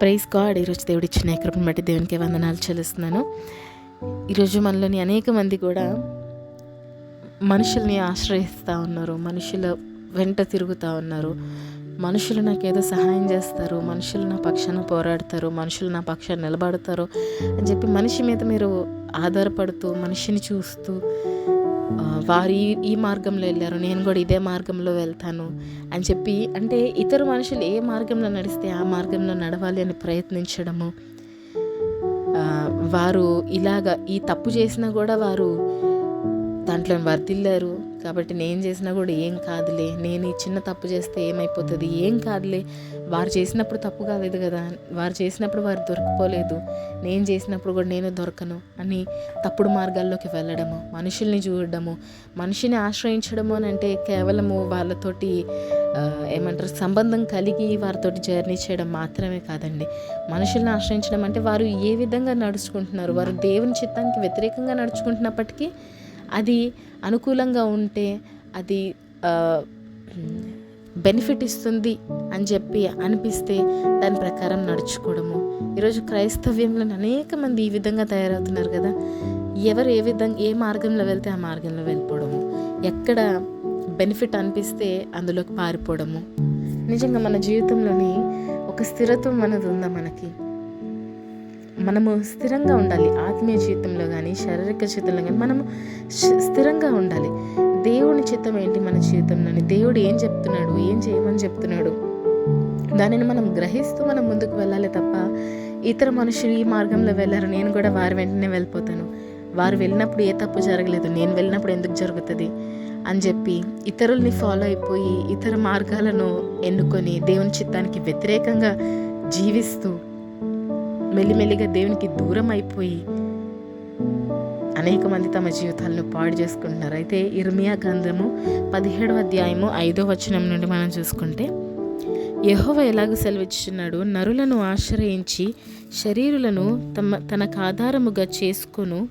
Praise God. ఈరోజు దేవుడు ఇచ్చిన కృపను బట్టి దేవునికి వందనాలు చెల్లిస్తున్నాను. ఈరోజు మనలోని అనేక మంది కూడా మనుషుల్ని ఆశ్రయిస్తూ ఉన్నారు. మనుషుల వెంట తిరుగుతూ ఉన్నారు. మనుషులు నాకేదో సహాయం చేస్తారు. మనుషులు నా పక్షాన పోరాడతారు. మనుషులు నా పక్షాన నిలబడతారు అని చెప్పి మనిషి మీద మీరు ఆధారపడుతూ మనిషిని చూస్తూ వారు ఈ ఈ మార్గంలో వెళ్ళారు నేను కూడా ఇదే మార్గంలో వెళ్తాను అని చెప్పి అంటే ఇతర మనుషులు ఏ మార్గంలో నడిస్తే ఆ మార్గంలో నడవాలి అని ప్రయత్నించడము. వారు ఇలాగ ఈ తప్పు చేసినా కూడా వారు దాంట్లో వర్దిల్లారు కాబట్టి నేను చేసినా కూడా ఏం కాదులే. నేను ఈ చిన్న తప్పు చేస్తే ఏమైపోతుంది? ఏం కాదులే. వారు చేసినప్పుడు తప్పు కాలేదు కదా. వారు చేసినప్పుడు వారు దొరికిపోలేదు. నేను చేసినప్పుడు కూడా నేను దొరకను అని తప్పుడు మార్గాల్లోకి వెళ్ళడము మనుషుల్ని చూడడము మనిషిని ఆశ్రయించడము అని అంటే కేవలము వాళ్ళతోటి ఏమంటారు సంబంధం కలిగి వారితోటి జర్నీ చేయడం మాత్రమే కాదండి. మనుషుల్ని ఆశ్రయించడం అంటే వారు ఏ విధంగా నడుచుకుంటున్నారు? వారు దేవుని చిత్తానికి వ్యతిరేకంగా నడుచుకుంటున్నప్పటికీ అది అనుకూలంగా ఉంటే అది బెనిఫిట్ ఇస్తుంది అని చెప్పి అనిపిస్తే దాని ప్రకారం నడుచుకోవడము. ఈరోజు క్రైస్తవ్యంలో అనేక మంది ఈ విధంగా తయారవుతున్నారు కదా. ఎవరు ఏ విధంగా ఏ మార్గంలో వెళ్తే ఆ మార్గంలో వెళ్ళిపోవడము. ఎక్కడ బెనిఫిట్ అనిపిస్తే అందులోకి పారిపోవడము. నిజంగా మన జీవితంలోని ఒక స్థిరత్వం అనేది ఉందా మనకి? మనము స్థిరంగా ఉండాలి. ఆత్మీయ జీవితంలో కానీ శారీరక జీవితంలో కానీ మనము స్థిరంగా ఉండాలి. దేవుని చిత్తం ఏంటి మన జీవితంలోని? దేవుడు ఏం చెప్తున్నాడు? ఏం చేయమని చెప్తున్నాడు? దానిని మనం గ్రహిస్తూ మనం ముందుకు వెళ్ళాలి తప్ప ఇతర మనుషులు ఈ మార్గంలో వెళ్ళారు. నేను కూడా వారి వెంటనే వెళ్ళిపోతాను. వారు వెళ్ళినప్పుడు ఏ తప్పు జరగలేదు. నేను వెళ్ళినప్పుడు ఎందుకు జరుగుతుంది? అని చెప్పి ఇతరుల్ని ఫాలో అయిపోయి ఇతర మార్గాలను ఎన్నుకొని దేవుని చిత్తానికి వ్యతిరేకంగా జీవిస్తూ మెల్లిమెల్లిగా దేవునికి దూరం అయిపోయి అనేక మంది తమ జీవితాలను పాడు చేసుకుంటున్నారు. అయితే ఇర్మియా గ్రంథము పదిహేడవ అధ్యాయము ఐదో వచనం నుండి మనం చూసుకుంటే యహోవ ఎలాగ సెలవిచ్చున్నాడు నరులను ఆశ్రయించి శరీరులను తమ తనకు ఆధారముగా చేసుకొను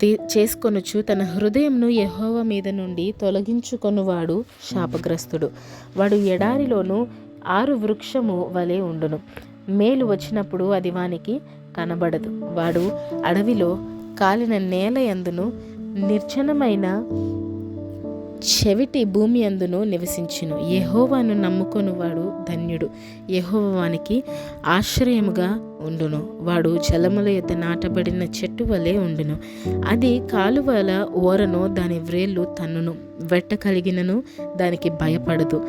తే- చేసుకొనుచు తన హృదయంను యహోవ మీద నుండి తొలగించుకొనువాడు శాపగ్రస్తుడు. వాడు ఎడారిలోను ఆరు వృక్షము వలె ఉండును. మేలు వచ్చినప్పుడు అది వానికి కనబడదు. వాడు అడవిలో కాలిన నేల యందును నిర్జనమైన చెవిటి భూమి అందును నివసించును. నమ్ముకొను వాడు ధన్యుడు. యహోవానికి ఆశ్రయముగా ఉండును. వాడు జలముల యొక్క నాటబడిన చెట్టు వలె ఉండును. అది కాలువల ఓరను దాని వ్రేళ్ళు తన్నును. వెట్ట కలిగినను దానికి భయపడదు.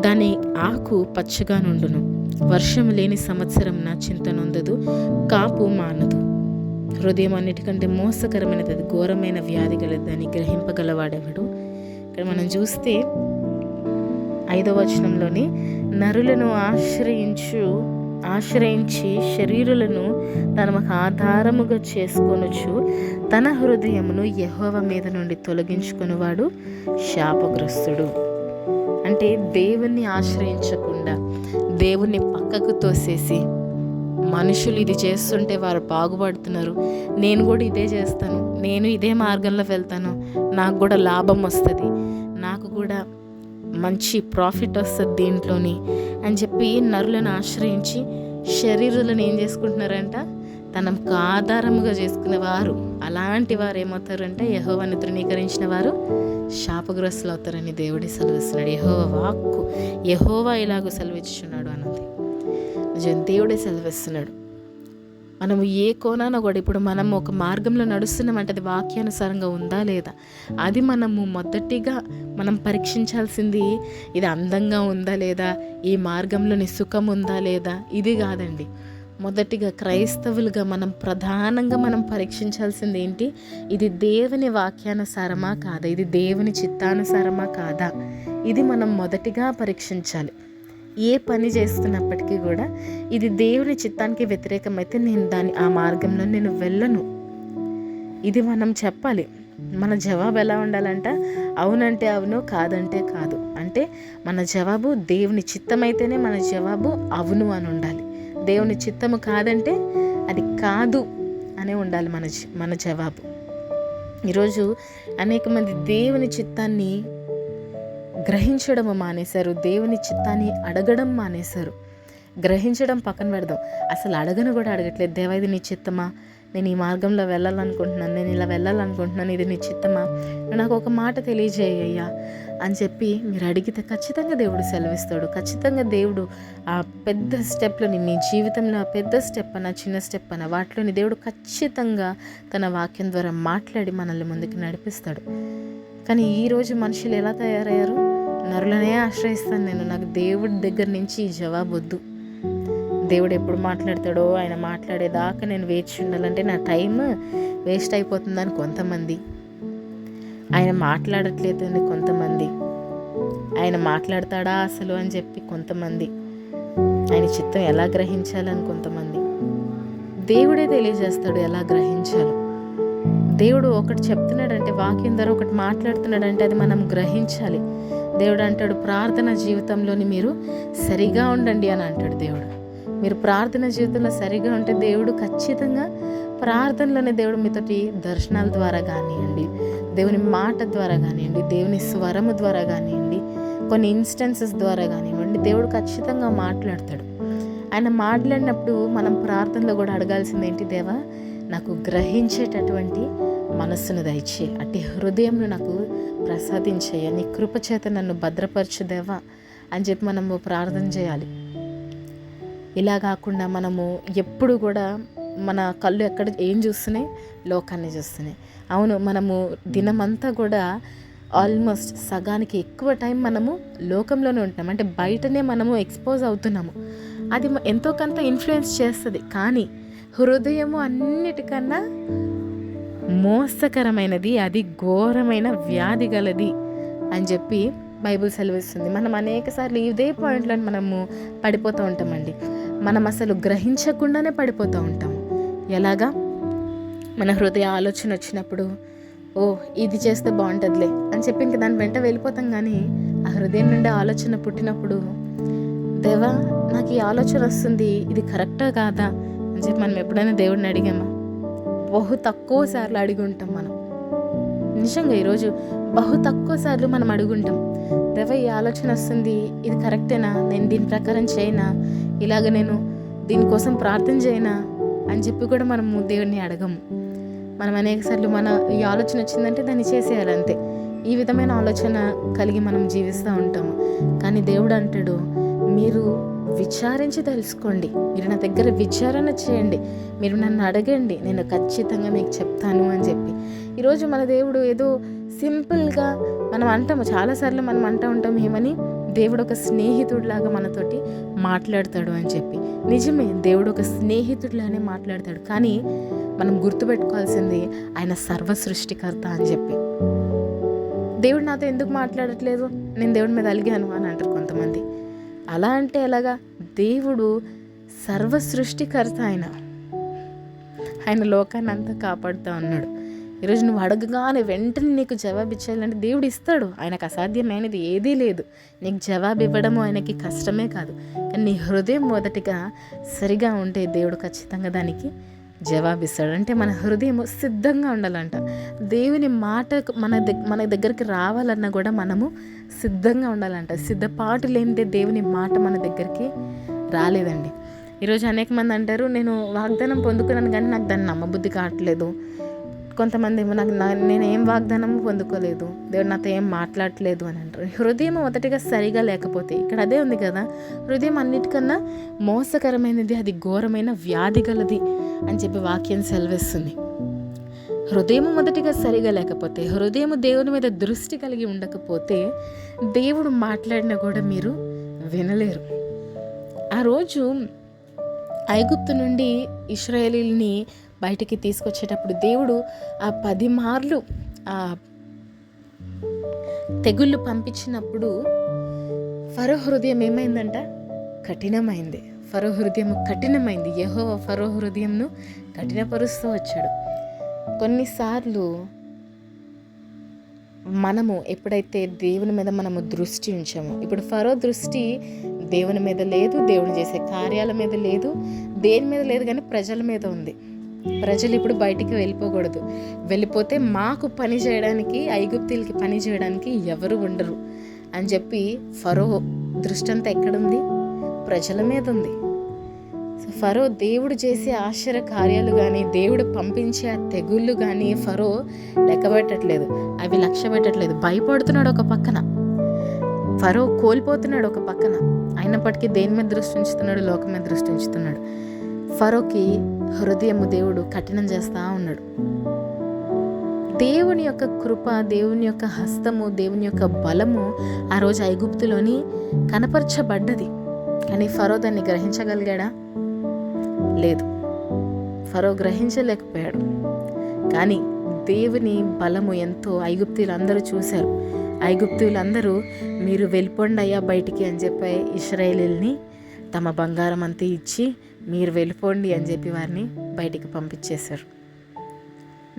దాని ఆకు పచ్చగా నుండును. వర్షం లేని సంవత్సరం నా చింత నొందదు కాపు మానదు. హృదయం అన్నిటికంటే మోసకరమైనది అది ఘోరమైన వ్యాధి గలదని గ్రహింపగలవాడెవడు? ఇక్కడ మనం చూస్తే ఐదవ వచనంలోని నరులను ఆశ్రయించు ఆశ్రయించి శరీరులను తనకు ఆధారముగా చేసుకొనుచు తన హృదయమును యహోవ మీద నుండి తొలగించుకునేవాడు శాపగ్రస్తుడు. అంటే దేవుణ్ణి ఆశ్రయించకుండా దేవుణ్ణి పక్కకు తోసేసి మనుషులు ఇది చేస్తుంటే వారు బాగుపడుతున్నారు. నేను కూడా ఇదే చేస్తాను. నేను ఇదే మార్గంలో వెళ్తాను. నాకు కూడా లాభం వస్తుంది. నాకు కూడా మంచి ప్రాఫిట్ వస్తుంది దీంట్లోని అని చెప్పి నరులను ఆశ్రయించి శరీరులను ఏం చేసుకుంటున్నారంట? తనకు ఆధారముగా చేసుకునే వారు అలాంటి వారు ఏమవుతారంటే యహోవాని తృణీకరించిన వారు శాపగ్రస్తులు అవుతారని దేవుడి సెలవిస్తున్నాడు. యహోవ వాక్కు. యహోవా ఇలాగూ సెలవిచ్చున్నాడు అన్నది. నిజం దేవుడే సెలవిస్తున్నాడు. మనము ఏ కోణాన కూడా ఇప్పుడు మనం ఒక మార్గంలో నడుస్తున్నామంటే అది వాక్యానుసారంగా ఉందా లేదా? అది మనము మొదటిగా మనం పరీక్షించాల్సింది ఇది అందంగా ఉందా లేదా? ఈ మార్గంలోని సుఖం ఉందా లేదా? ఇది కాదండి. మొదటిగా క్రైస్తవులుగా మనం ప్రధానంగా మనం పరీక్షించాల్సింది ఏంటి? ఇది దేవుని వాక్యానుసారమా కాదా? ఇది దేవుని చిత్తానుసారమా కాదా? ఇది మనం మొదటిగా పరీక్షించాలి. ఏ పని చేస్తున్నప్పటికీ కూడా ఇది దేవుని చిత్తానికి వ్యతిరేకమైతే నేను దాని ఆ మార్గంలో నేను వెళ్ళను. ఇది మనం చెప్పాలి. మన జవాబు ఎలా ఉండాలంట? అవునంటే అవును కాదంటే కాదు. అంటే మన జవాబు దేవుని చిత్తమైతేనే మన జవాబు అవును అని ఉండాలి. దేవుని చిత్తము కాదంటే అది కాదు అనే ఉండాలి మన మన జవాబు. ఈరోజు అనేక మంది దేవుని చిత్తాన్ని గ్రహించడం మానేశారు దేవుని చిత్తాన్ని అడగడం మానేశారు. గ్రహించడం పక్కన పెడదాం. అసలు అడగను కూడా అడగట్లేదు. దేవా ఇది నీ చిత్తమా? నేను ఈ మార్గంలో వెళ్ళాలనుకుంటున్నాను నేను ఇలా వెళ్ళాలనుకుంటున్నాను ఇది నీ చిత్తమా? నాకు ఒక మాట తెలియజేయ్యా అని చెప్పి మీరు అడిగితే ఖచ్చితంగా దేవుడు సెలవిస్తాడు. ఖచ్చితంగా దేవుడు ఆ పెద్ద స్టెప్లని మీ జీవితంలో ఆ పెద్ద స్టెప్ అన్న చిన్న స్టెప్ అన్న వాటిలోని దేవుడు ఖచ్చితంగా తన వాక్యం ద్వారా మాట్లాడి మనల్ని ముందుకు నడిపిస్తాడు. కానీ ఈరోజు మనుషులు ఎలా తయారయ్యారు? నరులనే ఆశ్రయిస్తాను నేను నాకు దేవుడి దగ్గర నుంచి ఈ జవాబు వద్దు. దేవుడు ఎప్పుడు మాట్లాడతాడో ఆయన మాట్లాడేదాకా నేను వేచి ఉండాలంటే నా టైం వేస్ట్ అయిపోతుందని కొంతమంది. ఆయన మాట్లాడట్లేదు అని కొంతమంది. ఆయన మాట్లాడతాడా అసలు అని చెప్పి కొంతమంది. ఆయన చిత్తం ఎలా గ్రహించాలని కొంతమంది. దేవుడే తెలియజేస్తాడు ఎలా గ్రహించాలో. దేవుడు ఒకటి చెప్తున్నాడంటే వాక్యం ద్వారా ఒకటి మాట్లాడుతున్నాడంటే అది మనం గ్రహించాలి. దేవుడు అంటాడు ప్రార్థన జీవితంలోని మీరు సరిగా ఉండండి అని అంటాడు దేవుడు. మీరు ప్రార్థన జీవితంలో సరిగా ఉంటే దేవుడు ఖచ్చితంగా ప్రార్థనలోనే దేవుడు మీతోటి దర్శనాల ద్వారా కానివ్వండి దేవుని మాట ద్వారా కానివ్వండి దేవుని స్వరము ద్వారా కానివ్వండి కొన్ని ఇన్స్టెన్సెస్ ద్వారా కానివ్వండి దేవుడు ఖచ్చితంగా మాట్లాడతాడు. ఆయన మాట్లాడినప్పుడు మనం ప్రార్థనలో కూడా అడగాల్సింది ఏంటి దేవా? నాకు గ్రహించేటటువంటి మనస్సును దయచే అట్టి హృదయంను నాకు ప్రసాదించేయ నీ కృపచేత నన్ను భద్రపరచుదేవా అని చెప్పి మనము ప్రార్థన చేయాలి. ఇలా కాకుండా మనము ఎప్పుడు కూడా మన కళ్ళు ఎక్కడ ఏం చూస్తున్నాయి? లోకాన్ని చూస్తున్నాయి. అవును మనము దినమంతా కూడా ఆల్మోస్ట్ సగానికి ఎక్కువ టైం మనము లోకంలోనే ఉంటున్నాం అంటే బయటనే మనము ఎక్స్పోజ్ అవుతున్నాము. అది ఎంతో కొంత ఇన్ఫ్లుయెన్స్ చేస్తుంది. కానీ హృదయము అన్నిటికన్నా మోసకరమైనది అది ఘోరమైన వ్యాధి గలది అని చెప్పి బైబుల్ సెలవిస్తుంది. మనం అనేక సార్లు ఇదే పాయింట్లో మనము పడిపోతూ ఉంటామండి. మనం అసలు గ్రహించకుండానే పడిపోతూ ఉంటాం. ఎలాగా? మన హృదయ ఆలోచన వచ్చినప్పుడు ఓ ఇది చేస్తే బాగుంటుందిలే అని చెప్పి ఇంక దాని వెంట వెళ్ళిపోతాం కానీ ఆ హృదయం నుండి ఆలోచన పుట్టినప్పుడు దేవా నాకు ఈ ఆలోచన వస్తుంది ఇది కరెక్టా కాదా? అని చెప్పి మనం ఎప్పుడైనా దేవుడిని అడిగామా? బహు తక్కువ సార్లు అడిగి ఉంటాం మనం. నిజంగా ఈరోజు బహు తక్కువ సార్లు మనం అడుగుంటాం దేవ ఈ ఆలోచన వస్తుంది. ఇది కరెక్టేనా? నేను దీని ప్రకారం చేయనా? ఇలాగ నేను దీనికోసం ప్రార్థన చేయనా? అని చెప్పి కూడా మనము దేవుడిని అడగము. మనం అనేకసార్లు మన ఈ ఆలోచన వచ్చిందంటే దాన్ని చేసేయాలి అంతే. ఈ విధమైన ఆలోచన కలిగి మనం జీవిస్తూ ఉంటాము. కానీ దేవుడు అంటాడు మీరు విచారించి తెలుసుకోండి. మీరు నా దగ్గర విచారణ చేయండి. మీరు నన్ను అడగండి. నేను ఖచ్చితంగా మీకు చెప్తాను అని చెప్పి. ఈరోజు మన దేవుడు ఏదో సింపుల్గా మనం అంటాము చాలాసార్లు మనం అంటూ ఉంటాం ఏమని? దేవుడు ఒక స్నేహితుడిలాగా మనతోటి మాట్లాడతాడు అని చెప్పి. నిజమే దేవుడు ఒక స్నేహితుడిలానే మాట్లాడతాడు కానీ మనం గుర్తుపెట్టుకోవాల్సింది ఆయన సర్వ సృష్టికర్త అని చెప్పి. దేవుడు నాతో ఎందుకు మాట్లాడట్లేదు? నేను దేవుడి మీద అలిగాను అని అంటారు కొంతమంది. అలా అంటే ఎలాగా? దేవుడు సర్వ సృష్టికర్త ఆయన. ఆయన లోకాన్ని అంతా కాపాడుతూ ఉన్నాడు. ఈరోజు నువ్వు అడగగానే వెంటనే నీకు జవాబు ఇచ్చేయాలంటే దేవుడు ఇస్తాడు. ఆయనకు అసాధ్యమైనది ఏదీ లేదు. నీకు జవాబు ఇవ్వడము ఆయనకి కష్టమే కాదు. కానీ నీ హృదయం మొదటిగా సరిగా ఉంటే దేవుడు ఖచ్చితంగా దానికి జవాబిస్తాడు అంటే మన హృదయం సిద్ధంగా ఉండాలంట. దేవుని మాట మన దగ్గర మన దగ్గరికి రావాలన్నా కూడా మనము సిద్ధంగా ఉండాలంట. సిద్ధపాటు లేనిదే దేవుని మాట మన దగ్గరికి రాలేదండి. ఈరోజు అనేక మంది అంటారు నేను వాగ్దానం పొందుకున్నాను కానీ నాకు దాన్ని నమ్మబుద్ధి కావట్లేదు. కొంతమంది ఏమో నాకు నేను ఏం వాగ్దానం పొందుకోలేదు. దేవుడు నాతో ఏం మాట్లాడట్లేదు అని అంటారు. హృదయం మొదటిగా సరిగా లేకపోతే ఇక్కడ అదే ఉంది కదా హృదయం అన్నిటికన్నా మోసకరమైనది అది ఘోరమైన వ్యాధి గలది అని చెప్పి వాక్యం సెలవిస్తుంది. హృదయం మొదటిగా సరిగా లేకపోతే హృదయం దేవుని మీద దృష్టి కలిగి ఉండకపోతే దేవుడు మాట్లాడినా కూడా మీరు వినలేరు. ఆ రోజు ఐగుప్తు నుండి ఇస్రాయేలీని బయటికి తీసుకొచ్చేటప్పుడు దేవుడు ఆ పది మార్లు ఆ తెగుళ్ళు పంపించినప్పుడు ఫరో హృదయం ఏమైందంట? కఠినమైంది. ఫరో హృదయం కఠినమైంది. యహో ఫరో హృదయంను కఠినపరుస్తూ వచ్చాడు. కొన్నిసార్లు మనము ఎప్పుడైతే దేవుని మీద మనము దృష్టి ఉంచామో ఇప్పుడు ఫరో దృష్టి దేవుని మీద లేదు దేవుని చేసే కార్యాల మీద లేదు దేని మీద లేదు కానీ ప్రజల మీద ఉంది. ప్రజలు ఇప్పుడు బయటికి వెళ్ళిపోకూడదు. వెళ్ళిపోతే మాకు పని చేయడానికి ఐగుప్తీలకి పని చేయడానికి ఎవరు ఉండరు. అని చెప్పి ఫరో దృష్టి అంతా ఎక్కడుంది? ప్రజల మీద ఉంది సో ఫరో దేవుడు చేసే ఆశ్చర్య కార్యాలు కానీ దేవుడు పంపించే ఆ తెగుళ్ళు కానీ ఫరో లెక్కబెట్టట్లేదు. అవి లక్ష్య పెట్టట్లేదు భయపడుతున్నాడు ఒక పక్కన. ఫరో కోల్పోతున్నాడు ఒక పక్కన. అయినప్పటికీ దేని మీద దృష్టి ఉంచుతున్నాడు? లోకం మీద దృష్టి ఉంచుతున్నాడు. ఫరోకి హృదయము దేవుడు కఠినం చేస్తూ ఉన్నాడు. దేవుని యొక్క కృప దేవుని యొక్క హస్తము దేవుని యొక్క బలము ఆ రోజు ఐగుప్తులోని కనపరచబడ్డది. కానీ ఫరో దాన్ని గ్రహించగలిగాడా? లేదు. ఫరో గ్రహించలేకపోయాడు. కానీ దేవుని బలము ఎంతో ఐగుప్తులందరూ చూశారు. ఐగుప్తులందరూ మీరు వెళ్ళిపోండి అయ్యా బయటికి అని చెప్పి ఇస్రాయేలీల్ని తమ బంగారం అంతా ఇచ్చి మీరు వెళ్ళిపోండి అని చెప్పి వారిని బయటికి పంపించేశారు.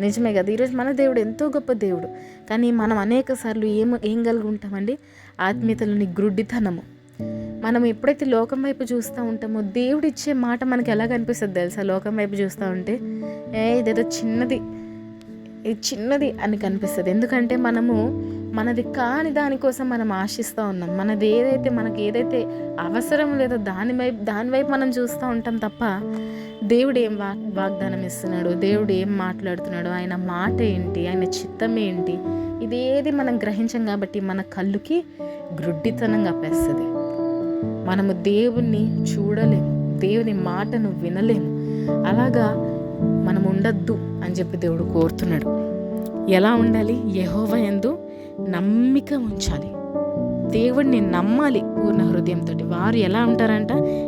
నిజమే కదా ఈరోజు మన దేవుడు ఎంతో గొప్ప దేవుడు. కానీ మనం అనేక సార్లు ఏం ఏం కలిగి ఉంటామండి? ఆత్మీయతలోని గ్రుడ్డితనము మనం ఎప్పుడైతే లోకం వైపు చూస్తూ ఉంటామో దేవుడు ఇచ్చే మాట మనకి ఎలా కనిపిస్తుంది తెలుసా? లోకం వైపు చూస్తూ ఉంటే ఏ ఇదేదో చిన్నది ఇది చిన్నది అని కనిపిస్తుంది. ఎందుకంటే మనము మనది కాని దానికోసం మనం ఆశిస్తూ ఉన్నాం. మనది ఏదైతే మనకి ఏదైతే అవసరం లేదో దాని వైపు దాని వైపు మనం చూస్తూ ఉంటాం తప్ప దేవుడు ఏం వాగ్ వాగ్దానం ఇస్తున్నాడు? దేవుడు ఏం మాట్లాడుతున్నాడు? ఆయన మాట ఏంటి? ఆయన చిత్తం ఏంటి? ఇదేది మనం గ్రహించం కాబట్టి మన కళ్ళుకి గ్రుడ్డితనంగా పేస్తుంది. మనము దేవుణ్ణి చూడలేము దేవుని మాటను వినలేము అలాగా మనం ఉండద్దు అని చెప్పి దేవుడు కోరుతున్నాడు. ఎలా ఉండాలి? యహోవ ఎందు నమ్మిక ఉంచాలి. దేవుడిని నమ్మాలి పూర్ణ హృదయంతో వారు ఎలా ఉంటారంట?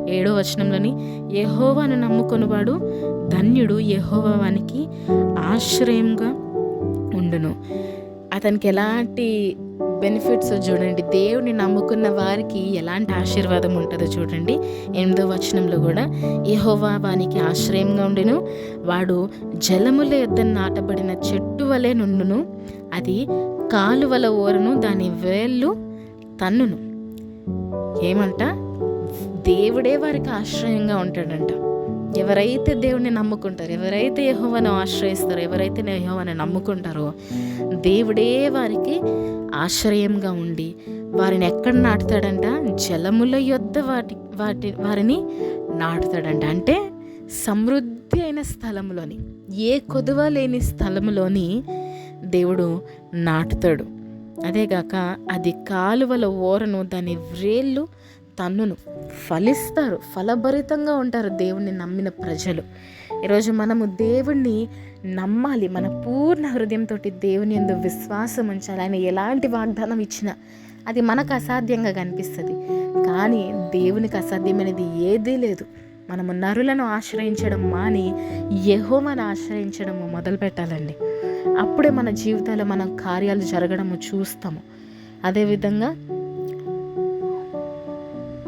ఏడో వచనంలోని యహోవాను నమ్ముకొనివాడు ధన్యుడు యహోవానికి ఆశ్రయంగా ఉండును. అతనికి ఎలాంటి బెనిఫిట్స్ చూడండి. దేవుని నమ్ముకున్న వారికి ఎలాంటి ఆశీర్వాదం ఉంటుందో చూడండి. ఎనిమిదో వచనంలో కూడా యహోవా వానికి ఆశ్రయంగా ఉండెను. వాడు జలముల యొద్ద నాటబడిన చెట్టు వలె నుండును. అది కాలువల ఓరను దాని వేళ్ళు తన్నును. ఏమంట? దేవుడే వారికి ఆశ్రయంగా ఉంటాడంట. ఎవరైతే దేవుని నమ్ముకుంటారో ఎవరైతే యహోవను ఆశ్రయిస్తారో ఎవరైతే యహోవను నమ్ముకుంటారో దేవుడే వారికి ఆశ్రయంగా ఉండి వారిని ఎక్కడ నాటుతాడంట? జలముల యొద్ద వాటి వాటి వారిని నాటుతాడంట. అంటే సమృద్ధి అయిన స్థలంలోని ఏ కొదువ లేని స్థలంలోని దేవుడు నాటుతాడు. అదేగాక అది కాలువల ఓరను దాని వ్రేళ్ళు తన్నును ఫలిస్తారు ఫలభరితంగా ఉంటారు దేవుణ్ణి నమ్మిన ప్రజలు. ఈరోజు మనము దేవుణ్ణి నమ్మాలి మన పూర్ణ హృదయంతో దేవుని ఎందు విశ్వాసం ఉంచాలి. ఆయన ఎలాంటి వాగ్దానం ఇచ్చినా అది మనకు అసాధ్యంగా కనిపిస్తుంది. కానీ దేవునికి అసాధ్యమైనది ఏదీ లేదు. మనము నరులను ఆశ్రయించడం మాని యహోమను ఆశ్రయించడము మొదలు పెట్టాలండి. అప్పుడే మన జీవితాల్లో మనం కార్యాలు జరగడము చూస్తాము. అదేవిధంగా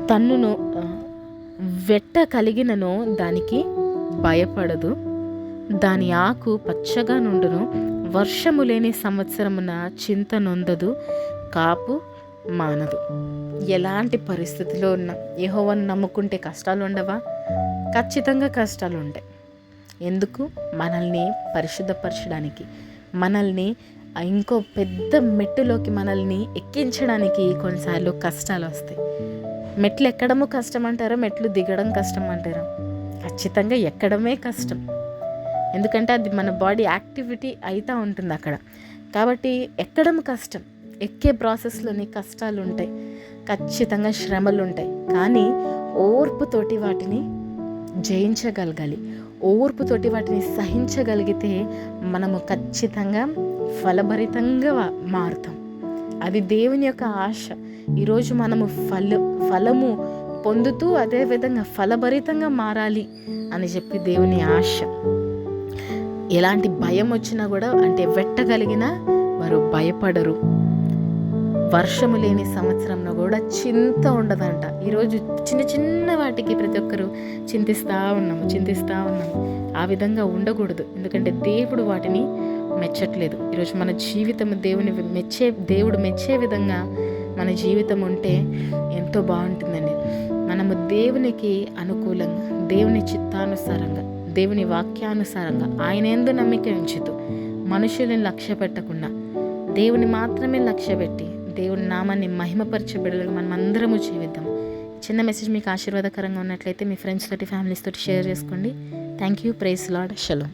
తన్నును వెట్ట కలిగినను దానికి భయపడదు. దాని ఆకు పచ్చగా నుండును వర్షము లేని సంవత్సరమున చింత నొందదు కాపు మానదు. ఎలాంటి పరిస్థితిలో ఉన్నా యహోవను నమ్ముకుంటే కష్టాలు ఉండవా ఖచ్చితంగా కష్టాలు ఉంటాయి ఎందుకు? మనల్ని పరిశుద్ధపరచడానికి మనల్ని ఇంకో పెద్ద మెట్టులోకి మనల్ని ఎక్కించడానికి కొన్నిసార్లు కష్టాలు వస్తాయి మెట్లు ఎక్కడము కష్టం అంటారా మెట్లు దిగడం కష్టం అంటారా ఖచ్చితంగా ఎక్కడమే కష్టం. ఎందుకంటే అది మన బాడీ యాక్టివిటీ అవుతూ ఉంటుంది అక్కడ. కాబట్టి ఎక్కడం కష్టం. ఎక్కే ప్రాసెస్లోని కష్టాలు ఉంటాయి ఖచ్చితంగా శ్రమలు ఉంటాయి కానీ ఓర్పుతోటి వాటిని జయించగలగాలి. ఓర్పుతోటి వాటిని సహించగలిగితే మనము ఖచ్చితంగా ఫలభరితంగా మారుతాం. అది దేవుని యొక్క ఆశ. ఈరోజు మనము ఫల ఫలము పొందుతూ అదే విధంగా ఫలభరితంగా మారాలి అని చెప్పి దేవుని ఆశ. ఎలాంటి భయం వచ్చినా కూడా అంటే వెట్టగలిగిన వారు భయపడరు. వర్షము లేని సంవత్సరంలో కూడా చింత ఉండదంట. ఈరోజు చిన్న చిన్న వాటికి ప్రతి ఒక్కరు చింతిస్తూ ఉన్నాము చింతిస్తూ ఉన్నాము. ఆ విధంగా ఉండకూడదు. ఎందుకంటే దేవుడు వాటిని మెచ్చట్లేదు. ఈరోజు మన జీవితం దేవుని మెచ్చే దేవుడు మెచ్చే విధంగా మన జీవితం ఉంటే ఎంతో బాగుంటుందండి. మనము దేవునికి అనుకూలంగా దేవుని చిత్తానుసారంగా దేవుని వాక్యానుసారంగా ఆయన ఎందు నమ్మిక ఉంచుతూ మనుషుల్ని లక్ష్య పెట్టకుండా దేవుని మాత్రమే లక్ష్య పెట్టి దేవుని నామాన్ని మహిమపరచబడలుగా మనం అందరము జీవిద్దాం చిన్న మెసేజ్ మీకు ఆశీర్వాదకరంగా ఉన్నట్లయితే మీ ఫ్రెండ్స్ తోటి ఫ్యామిలీస్ తోటి షేర్ చేసుకోండి. Thank you praise lord షలో